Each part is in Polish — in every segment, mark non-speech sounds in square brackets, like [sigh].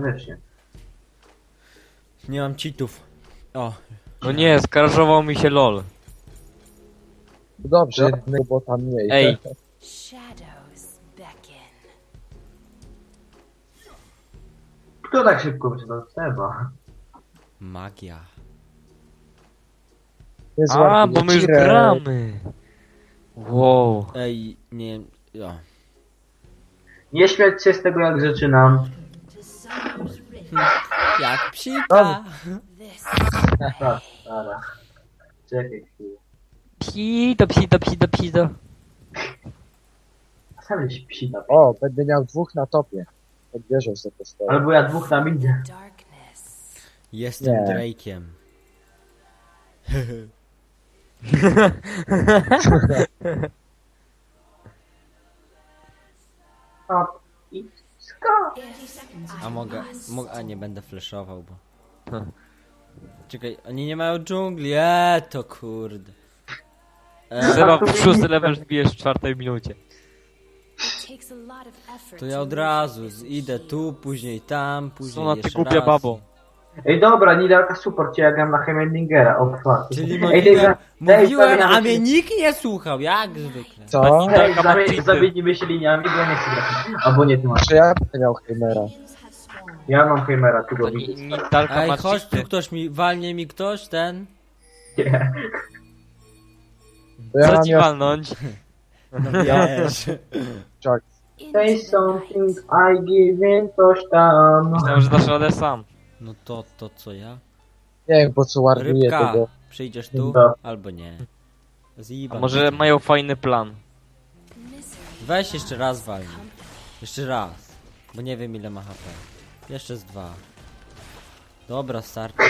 Serdecznie. Nie mam cheatów. O, No nie, skarżował mi się lol. Dobrze, jednego bota mniej. Ej. Shadows beckon. Kto tak szybko wyszedł Seba? magia. Jest A, bo my już gramy. Wow. Ej, nie... O. Nie śmiać się z tego jak zaczynam. Rich. Jak psika. Tak, stara. [laughs] Czekaj chwilę. Psito, psito, psito. Sam żeś psina. O, będę miał dwóch na topie. Odbierzę sobie. Albo ja dwóch idę. darkness. Jestem Nie. Drake'iem. [laughs] Hop i skok. 30 seconds. A mogę... mogę a nie będę flashował, bo... [laughs] Czekaj, oni nie mają dżungli. Eee, to kurde. E, Seba w szósty level wbijesz w czwartej minucie. To ja od razu idę tu, później tam, później Co na ty jeszcze głupia raz. babo. Ej dobra, Nidalka support, cię ja gram na Hemendingera. O fuck. Czyli Ej, mówiłem, Dave, mówiłem Dave, a mnie nikt nie słuchał, jak zwykle. Co? Ej, Taka ma zamie- cheaty. zamienimy się liniami, bo ja nie chcę grać. Albo nie, ty masz. Czy ja będę miał spawned. Ja mam Hemera, tu To go widzisz. Nitalka Ej, ma chodź tu cheaty. ktoś mi, walnie mi ktoś, ten. Nie. To ja Co mam ci miał walnąć? No [laughs] wiesz. Jack. Say something. I give in coś tam. Myślałem, że dasz radę sam. No to, to co ja? Nie wiem po co ładuje Rybka, tego. przyjdziesz tu? Albo nie. A może mają fajny plan. Weź jeszcze raz walnij. Jeszcze raz. Bo nie wiem ile ma HP. Jeszcze z dwa. Dobra, starczy.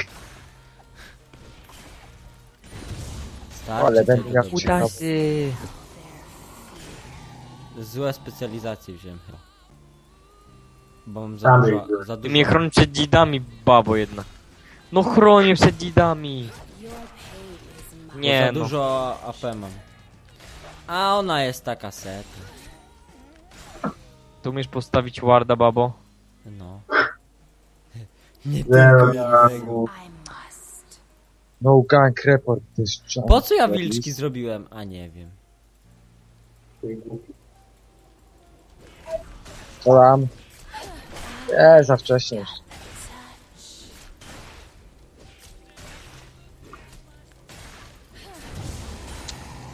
Starczy Ale tego będę miał dobrze. uda- Utasy. Złe specjalizacje wziąłem chyba. Bo mam za dużo, za Ty dużo. mnie chroni przed dzidami, babo jedna. No chronię przed dzidami. Nie za no. dużo AP mam. A ona jest taka set. Tu umiesz postawić warda, babo? No. [laughs] Nie tylko must. No gang report też. Po co ja wilczki zrobiłem? A nie wiem. Co tam? Nie, za wcześnie już.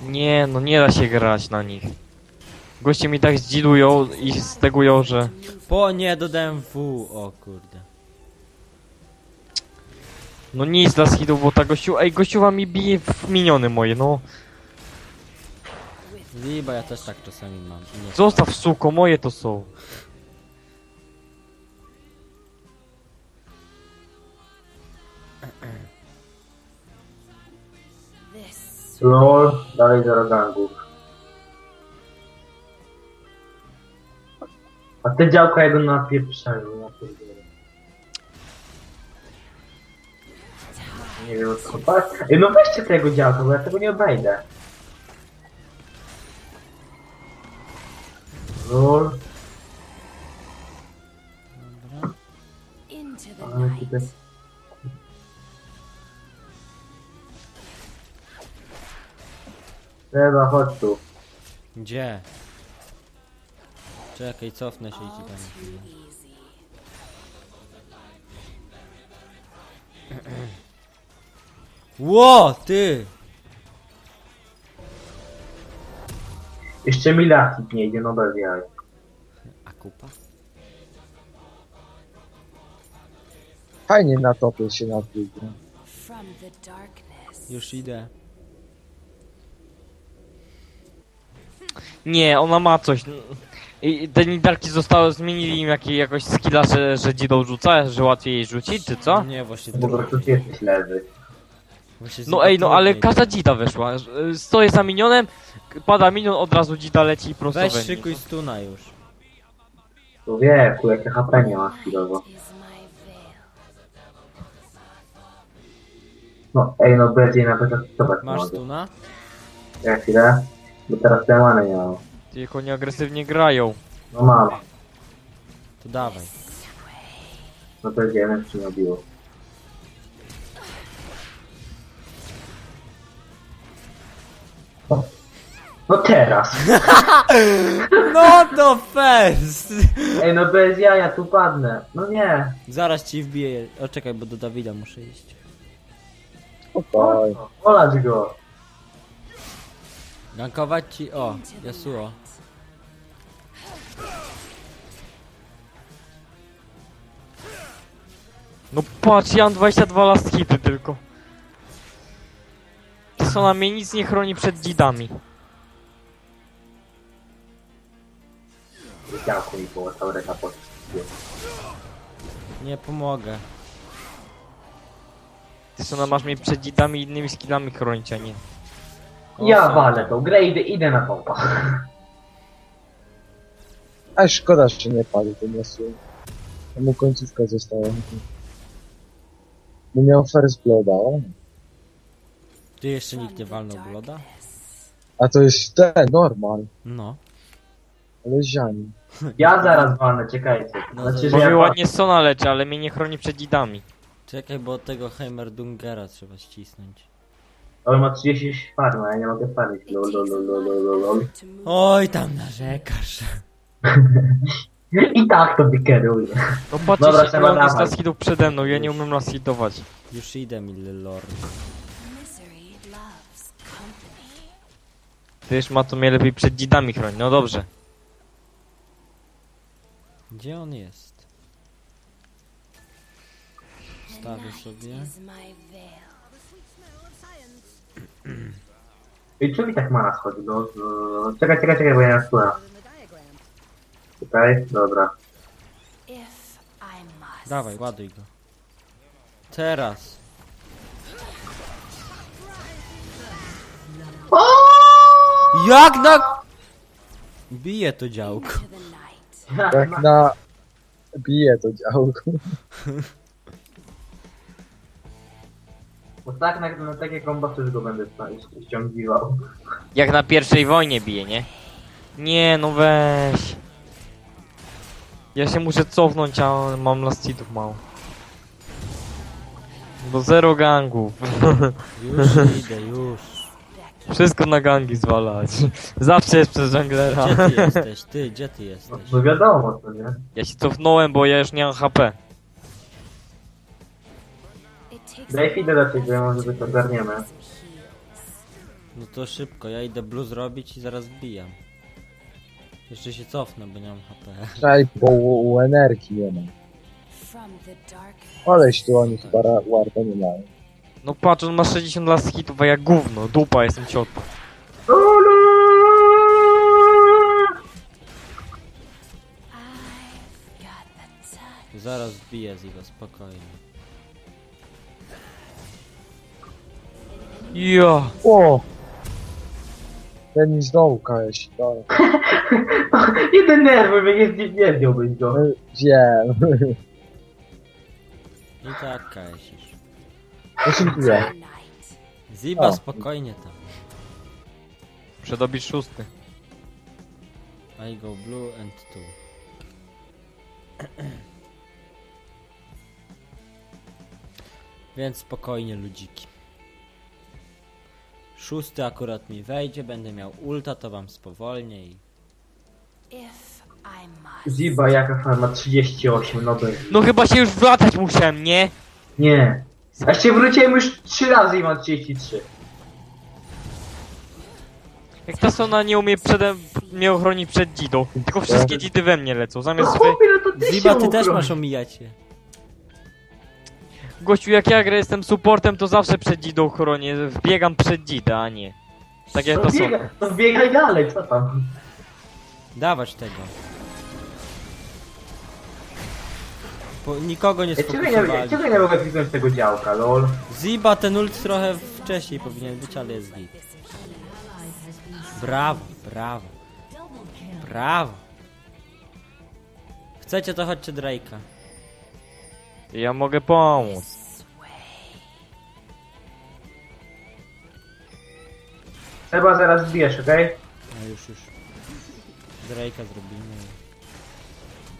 Nie, no nie da się grać na nich. Goście mi tak zdzidują i stegują, że... Po nie dodałem W. O kurde. No nic dla skidów, bo ta gościu... Ej, gościuwa mi bije w miniony moje, no. Liba ja też tak czasami mam. Nie. Zostaw suko, moje to są. LOL, dalej zero gangów. A te działka jego napieprzają, ja pierdolę. Nie wiem o co chodzi. Ej, no weźcie tego działka, bo ja tego nie obejdę. LOL, into the night. Trzeba, chodź tu. Gdzie? Czekaj, cofnę się i ci tam. Ło, ty! Jeszcze mi lasik nie idzie, no bez jaj. A kupa? Fajnie na topie się darkness. Już idę. Nie, ona ma coś. I te nidalki zostały, zmienili im jakie, jakoś skilla, że, że dzidą rzuca, że łatwiej jej rzucić, czy co? Nie, właśnie Po prostu trudniej. ty jesteś lewy. Właśnie No ej, no ale trudniej. każda dzida weszła. Stoję za minionem, pada minion, od razu dzida leci i prosto Weź we mnie. szykuj stuna już. Człowieku, jakie HP nie ma chwilowo. No, ej, no bez jej nawet zastosować nie Masz mogę. stuna? Ja chwilę, bo teraz te many nie mam. Tylko oni agresywnie grają. No mam. To dawaj. No to wiemy, czy nie obiło. No teraz! [laughs] No to fest! Ej, no bez jaja tu padnę. No nie. Zaraz ci wbiję. O czekaj, bo do Dawida muszę iść. Spokojnie. Olać go. Gankować ci. O, Yasuo. No patrz, ja mam 22 last hity tylko. Sona mnie nic nie chroni przed dzidami. Nie pomogę. Ty Sona masz mnie przed dzidami i innymi skillami chronić, a nie. Ja walę tą grę, idę, idę na topa. A szkoda, że nie padł ten Yasuo. Mu końcówka została. Bo miał first blooda, o. Ty jeszcze nikt nie walnął Bloda? A to jest ten, normal. No. Ale ziani. Ja zaraz walnę, czekajcie. No, Znaczy, to- że Bo ja ładnie Sona leczy, ale mnie nie chroni przed dzidami. Czekaj, bo tego Heimerdungera trzeba ścisnąć. On ma 30 farm, a ja nie mogę farmić. Lol, lol, lol, lol, lol, lol. Oj, tam narzekasz. [laughs] I tak to wykeruje. No patrz, Dobra, Dobra, trzeba on jest przede mną, ja nie umiem last hitować. Już idę, Milly Lord. Misery loves company. Tyż ma to mnie lepiej przed dzidami chroni, no dobrze. Gdzie on jest? The Wstawię night sobie. is my veil. I czy mi tak mana schodzi? No, no, czekaj, czekaj, czekaj, bo ja nie słucham. Czekaj, dobra. If I must. Dawaj, ładuj go. Teraz. Jak na... Bije to działko. Into the night. Jak na... Bije to działko. [laughs] Bo tak na, na takie kombo też go będę sta- ściągiwał. Jak na pierwszej wojnie bije, nie? Nie, no weź. Ja się muszę cofnąć, a mam last hitów mało. Bo zero gangów. Już [laughs] idę, już. Wszystko na gangi zwalać. [laughs] Zawsze jest przez junglera. Gdzie ty jesteś? [laughs] Ty, gdzie ty No, jesteś? no wiadomo, to nie? Ja się cofnąłem, bo ja już nie mam HP. Daj idę do ciebie, może by to ogarniemy. No to szybko, ja idę blue zrobić i zaraz wbijam. Jeszcze się cofnę, bo nie mam HP. Czaj, bo u, u energii nie ma. From the darkness. Aleś tu oni chyba ra- warta nie mają. No patrz, on ma 60 last hitów, a ja gówno, dupa, jestem touch. Zaraz wbiję z jego, spokojnie. Ja. O! Ten mi znowu kaleś. Dobra. [laughs] Nie denerwuj mnie, nie, zdjąłbyś go. Wiem. I tak kajsisz. No dziękuję. Ziba, O. spokojnie tam. Przedobić szósty. I go blue and two. [clears throat] Więc spokojnie ludziki. Szósty akurat mi wejdzie, będę miał ulta, to wam spowolnię i... If I must. Ziba, jaka farma? 38, no. No chyba się już wlatać musiałem, nie? Nie. A się wróciłem już 3 razy i mam 33. Jak ta Sona nie umie przede mnie ochronić przed dzidą. Tylko wszystkie dzidy we mnie lecą. No Zamiast wy... chłopie, no to ty Ziba, ty też masz omijać je. Gościu, jak ja grę, jestem supportem, to zawsze przed dzidą chronię. Wbiegam przed dzidę, a nie. Tak jak ta Sona. biega, no biegaj dalej, co tam? Dawać tego. Po, nikogo nie Ej, Czego sfokusowali. czego nie mogę kliknąć tego działka, lol? Ziba, ten ult trochę wcześniej powinien być, ale jest git. Brawo, brawo. Brawo. Chcecie to chodźcie Drake'a. Ja mogę pomóc. Trzeba zaraz zbierz, okej? No już, już. Drake'a zrobimy.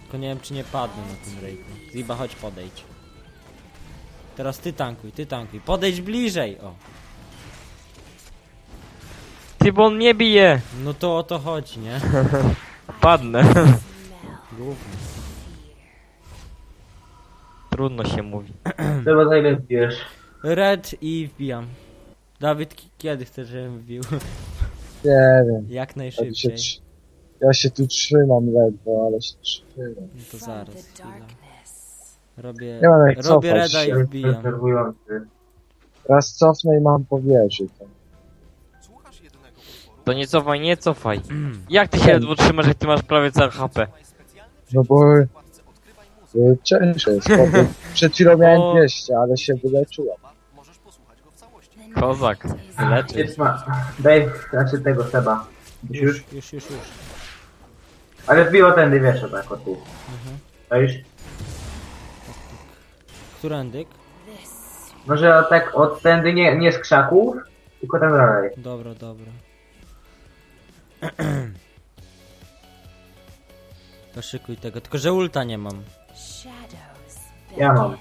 Tylko nie wiem czy nie padnę na tym rejku. Ziba, chodź podejdź. Teraz ty tankuj, ty tankuj. Podejdź bliżej! O. Ty, bo on mnie bije! No to o to chodzi, nie? [laughs] Padnę. Głównie. Trudno się mówi. [clears throat] Chyba za ile wbijesz? Red i wbijam. Dawid, ki- kiedy chcesz, żebym wbił? Nie wiem. Jak Ja, się, najszybciej. ja się tu trzymam ledwo, ale się trzymam. No to zaraz, chwila. Robię, Nie mam jak robię cofać reda i się. wbijam. Raz cofnę i mam powierzy. To. To nie cofaj, nie cofaj. Jak ty się ledwo trzymasz, jak ty masz prawie całe HP? No bo... Ciężko jest. bo Przed chwilą miałem O. 200, ale się wyleczyłem. The Kozak, night is wyleczy. Jest ma... Daj, znaczy tego Seba. Już? Już, już, już, już. Ale wbiło tędy, wiesz, tak, o tu. To już? Którędyk? Może o tak od tędy nie, nie z krzaków, tylko tam dalej. Dobra, dobra. [clears throat] Poszykuj tego, tylko że ulta nie mam. Ja mam.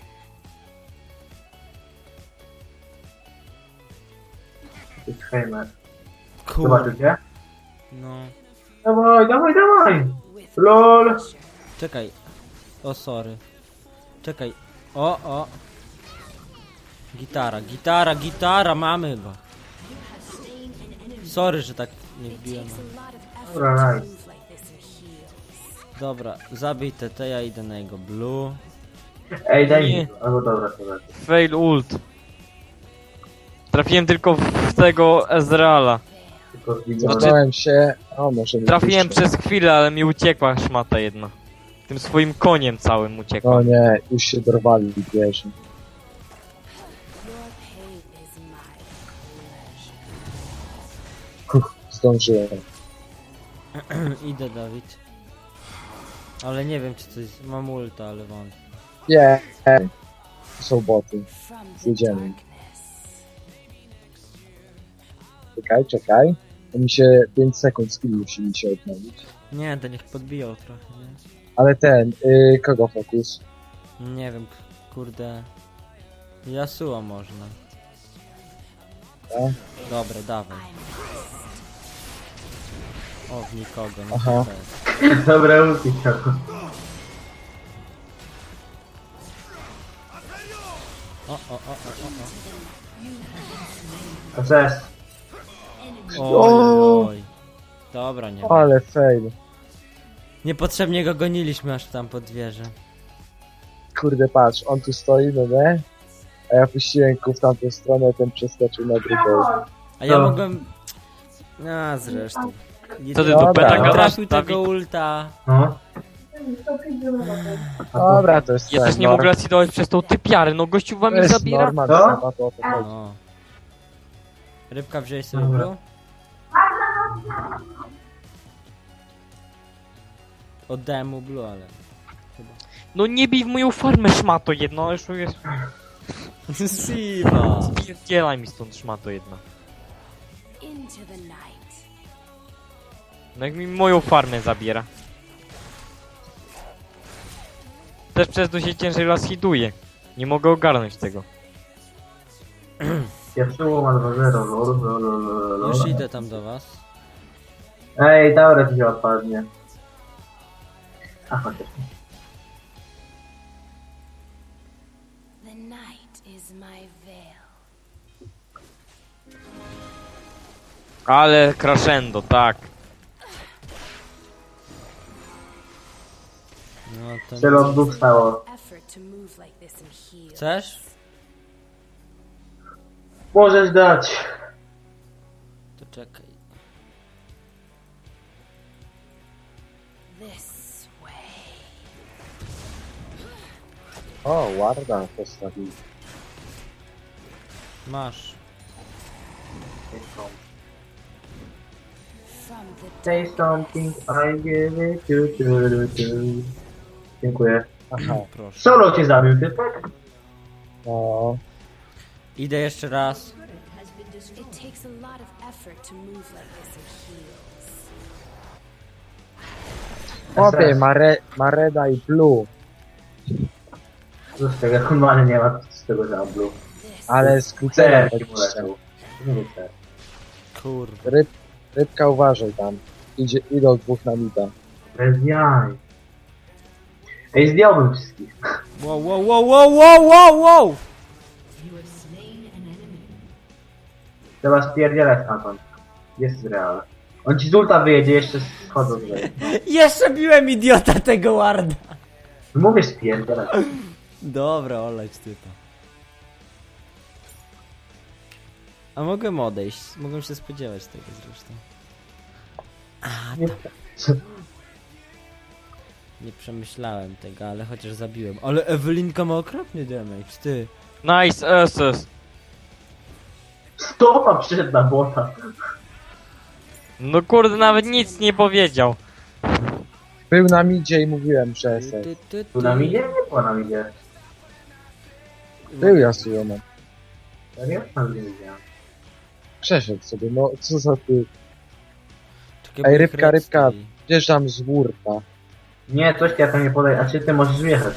Kurde. Zobaczycie? No. Dawaj, dawaj, dawaj! LOL! Czekaj. O, sorry. Czekaj. O, o. Gitara, gitara, gitara, mamy go. Sorry, że tak nie wbiłem. Dobra, nice. Dobra, zabij TT, ja idę na jego blue. Ej, daj Nie. mi. Albo dobra, to lepiej. Fail ult. Trafiłem tylko w tego Ezreala. Tylko zginąłem. Się... O, może mi Trafiłem przez chwilę, ale mi uciekła szmata jedna. Tym swoim koniem całym uciekła. O nie, już się dorwali. Huch, zdążyłem. [clears throat] idę, Dawid. Ale nie wiem, czy coś... Mam ulta, ale wątpię. Nie, to są boty. Jedziemy. Czekaj, czekaj. To mi się 5 sekund skill musi mi się odnowić. Nie, to niech podbiją trochę, nie? Ale ten, y, kogo fokus? Nie wiem, k- kurde. Yasuo można. Tak? Dobra, dawaj. O, w nikogo, no Aha. to jest. Dobra, ulti. O, o, o, o, o, SS. o. Oj, oj. Dobra, nie. Ale fail. Niepotrzebnie go goniliśmy aż tam pod wieżę. Kurde, patrz, on tu stoi, no nie? A ja puściłem ku w tamtą stronę, ten przeskoczył na drugą. A ja No. mogłem... A, zresztą. Nie Co ty Dobra. do beta nie gadasz, trafił Dawid? tego ulta. No. Dobra, to jest Ja też nie no. mogę racji przez tą typiarę, no gościu wam jest zabiera. Norman, Co? To o to chodzi. O. Rybka wziąłeś sobie Dobra. blue? Oddałem mu blue, ale... No nie bij w moją farmę szmato jedno, już jest... [laughs] Siwa! Spierdzielaj mi stąd szmato jedna. Into the night. No jak mi moją farmę zabiera. Też przez to się ciężej raz hituje. Nie mogę ogarnąć tego. Yasuo ma 2-0, lol, lol, lol, lol, lol. Już idę tam do was. Ej, Dauret mi odpadnie. A chociaż nie. The night is my veil. Ale crescendo, tak. No to... Tyle stało. Effort to move like this in heels. Chcesz? Możesz dać. To czekaj. This way. O, Warda postawił. Masz. Say something, I give it to, to, to, to. Dziękuję. Aha, [clears throat] Proszę. Solo cię zabił, ty tak? no. Idę jeszcze raz. It takes a lot of effort to move like this in heels. Chłopie, SS. ma, re, ma Reda i Blue, Co z tego, normalnie nie ma z tego ale z mu będzie. lecą. Nie wiem, cer. Kurwa. Ryb, rybka uważaj tam. Idzie, idą dwóch na mida. Bez jaj. Ej, zdjąłbym wszystkich. Wow, wow, wow, wow, wow, wow, wow! Trzeba spierdzielać stamtąd. Jest real. On ci z ulta wyjedzie jeszcze schodzą tutaj. Jeszcze biłem idiota tego warda. Mówię spierdzielać. Dobra, oleć typa. A mogłem odejść, mogłem się spodziewać tego zresztą. Nie. Nie przemyślałem tego, ale chociaż zabiłem. Ale Ewelinka ma okropny damage, ty. Nice SS. Stopa przyszedł na bota. No kurde, nawet nic nie powiedział. Był na midzie i mówiłem, że ty, ty, Tu na midzie? Nie było na midzie. Był Yasuo, no. Serio? Na midzie nie. Przeszedł sobie, no co za ty. Czekaj, Ej, bo rybka, rybka. Wjeżdżam z wurta. Nie, coś ja tam nie podaj, a czy ty możesz wjechać?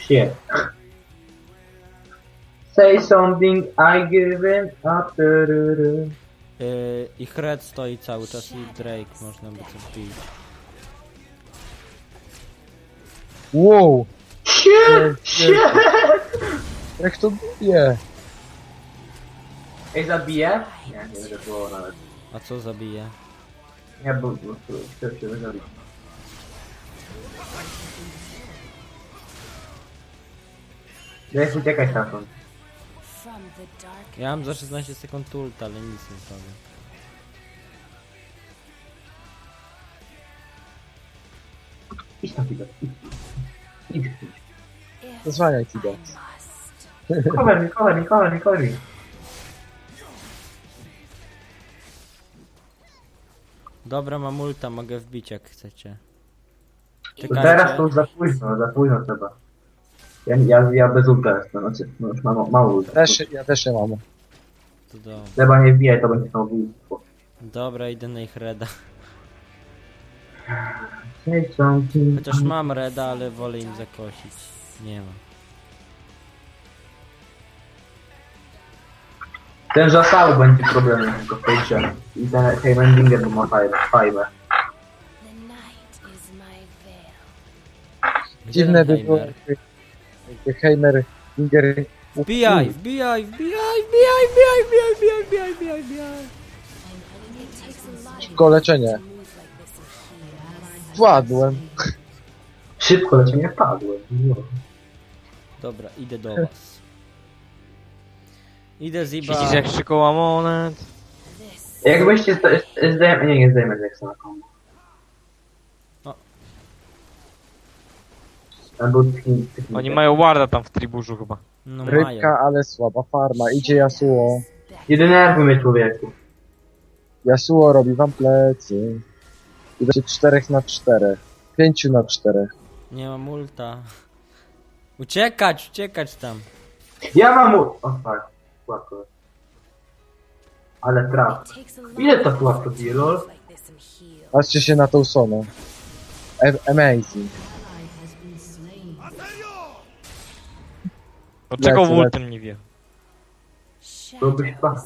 Shit. Say something, I give in up. tururu. Yy, ich red stoi cały czas i Drake można by coś bić. Wow! Shit! Shit! Jak to bije? Ej, zabiję? Nie, nie będę było nawet. A co zabije? Nie, bo chcę się zabić. Daj uciekać stamtąd. Ja mam za 16 sekund ult, ale nic nie zrobię. Idź tam, Tibet. Idź. Zasłaniaj must. Cover me, cover me, cover me, cover me. Dobra, mam ulta, mogę wbić jak chcecie. To Czekajcie. teraz to już za późno, za późno trzeba. Ja, ja, ja bez ulta jestem, znaczy, no już mam mało ulta. Też, ja też nie mam. To dobra. Trzeba nie wbijać, to będzie samobójstwo. Dobra, idę na ich reda. Chociaż mam reda, ale wolę im zakosić. Nie ma. Ten Jasał będzie problemem tylko w tej grze. I ten Heimendinger, bo ma fajne. fajne. The night is my veil. Gdzie Dziwne by było, Heimer? jakby Heimer Finger Wbijaj, wbijaj, wbijaj, wbijaj, wbijaj, wbijaj, wbijaj, wbijaj, wbijaj, wbijaj. Szybko leczenie. Władłem. Szybko leczenie padłem. No. Dobra, idę do was. Idę Ziba. Siedzisz jak szykoła monet. Jakbyście zdejmę, nie, nie zdejmę jak na komu. O. Albo Oni mają warda tam w triburzu chyba. No mają. Rybka, ale słaba farma. Idzie Yasuo. Nie denerwuj mnie człowieku. Yasuo robi wam plecy. I będzie czterech na czterech. Pięciu na czterech. Nie mam ulta. Uciekać, uciekać tam. Ja mam u... O fuck pułapkę. Ale traf. Ile ta pułapka bije, lol? Patrzcie się na tą sonę. A- Amazing. Od czego Lecę, nie wie? Byłbyś pan.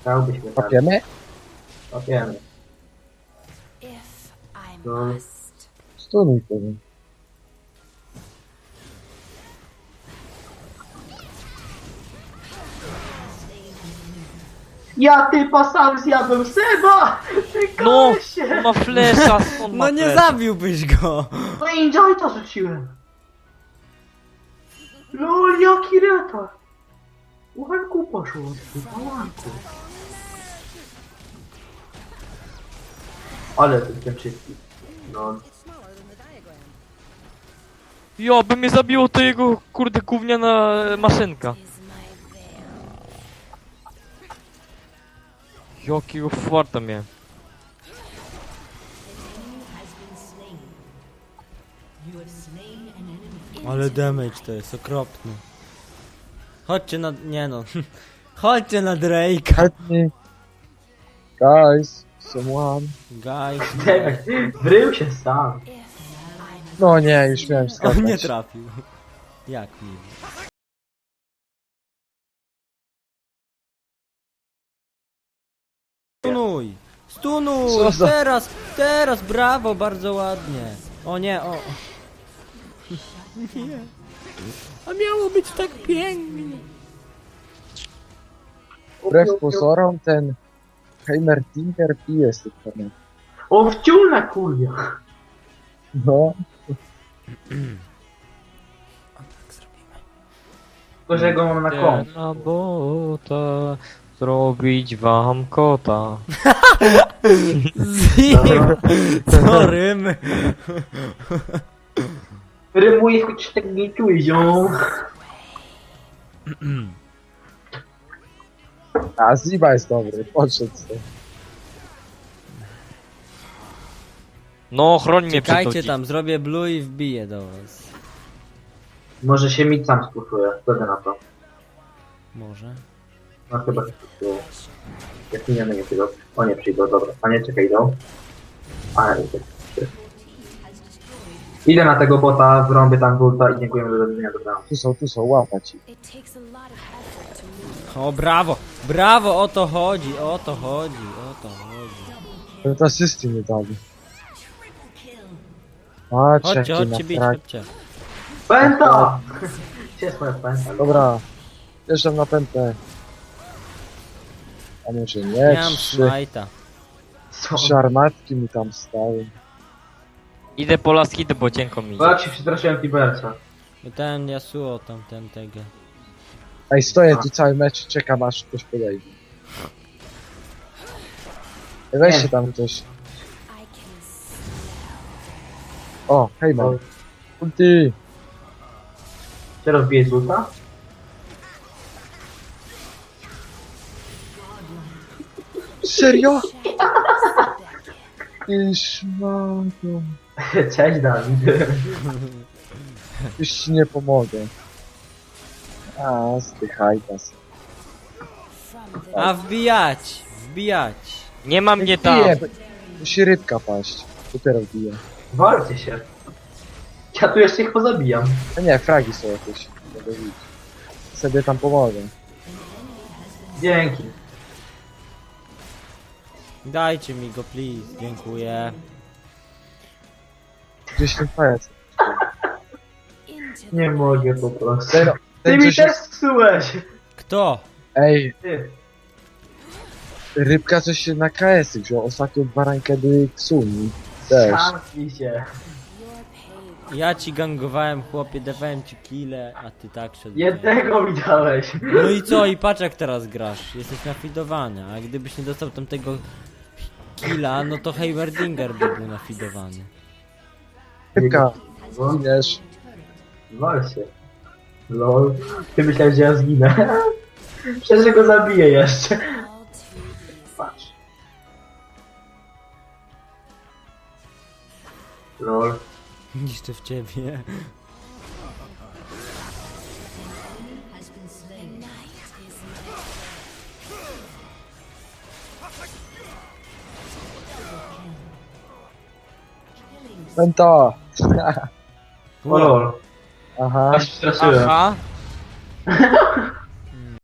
Chciałbyśmy tak. Papiemy? Papiemy. No. Stunuj pewnie. Ja typa sam zjadłem Seba! Ty No! kolesie! On ma flesza, on ma No nie flesza. zabiłbyś go. No i Enjoyta rzuciłem. Lol, jaki retard. Uchanku poszło. Uchanku. Ale ten, czystki. No, Jo, by mnie zabiło to jego kurde gówniana maszynka. Jakiego farta miałem. Ale damage to jest okropny. Chodźcie na... nie no. [laughs] Chodźcie na Drake'a. Guys, someone. Guys, [laughs] wrył się sam. No nie, już miałem [laughs] On nie skakać. trafił. Jak mi? Stunuj! Stunuj! Za- Teraz, teraz, brawo, bardzo ładnie. O nie, o. Nie. A miało być tak pięknie. Wbrew pozorom ten Heimer Tinker pije z tych. O, wciul na kurwa. No, Tylko, że go mam na kom. Na bota, zrobić wam kota. [laughs] Zim! Co rymy? Rymuje choć tak nie czują. a Ziba jest dobry, podszedł sobie. No, chroń mnie przed Czekajcie tam, zrobię blue i wbiję do was. Może się mi sam spuszuje. Zgodę na to. Może? No chyba się spuszuje. Jak miniony nie przyjdą. O nie przyjdą, dobra. A nie, czekaj, idą. A, idę. Idę na tego bota, wrąbię tam bulta i dziękujemy za dnia do Tu są, tu są, łapać ich. It takes a lot of effort to move. O, brawo! Brawo, o to chodzi, o to chodzi, o to chodzi. No to asysty nie dali. Patrz, Chodźcie, chodźcie bić, chodźcie. Pęta! Gdzie jest moja pęta? Dobra, wjeżdżam na pętę. A może nie, mam trzy, smajta. Co? trzy armatki mi tam stały. Idę po last hit, bo cienko mi Bo jak się przestraszyłem Tibersa. Ten Yasuo tam, ten tego. Ej, stoję tu cały mecz, czekam aż ktoś podejdzie. Ej, Weźcie Nie. tam ktoś. O, hej man. Ulti. Cię rozbije z ulta? Serio? [laughs] Ty szmato. Cześć Dawid. Już ci nie pomogę. A, from the A wbijać! Wbijać! Nie ma mnie tam. Bije, musi rybka paść. Dopiero bije. Walcie się. Ja tu jeszcze ich pozabijam. A nie, fragi są jakieś. Mogę widzieć. Sobie tam pomogę. Dzięki. Dajcie mi go, please, dziękuję. Gdzieś ten pajac. Nie mogę po prostu. Ten, Ty ten mi coś też jest... psułeś! Kto? Ej, Ty. rybka coś się na KS-y wziął. Ostatnio dwa rankedy Ksuni. Też. Zamknij się. Ja ci gangowałem, chłopie, dawałem ci kile, a ty tak szedłeś. Jednego widziałeś. No i co? I [laughs] patrz jak teraz grasz. Jesteś nafidowany, a gdybyś nie dostał tamtego killa, no to Heimerdinger by był nafidowany. Rybka, No, wiesz. Wal się. Lol. Ty myślałeś, że ja zginę. [laughs] Przecież go zabiję jeszcze. Lol. Niszczę w ciebie. O lol. Aha. Aż się straszyłem. Aha. [laughs]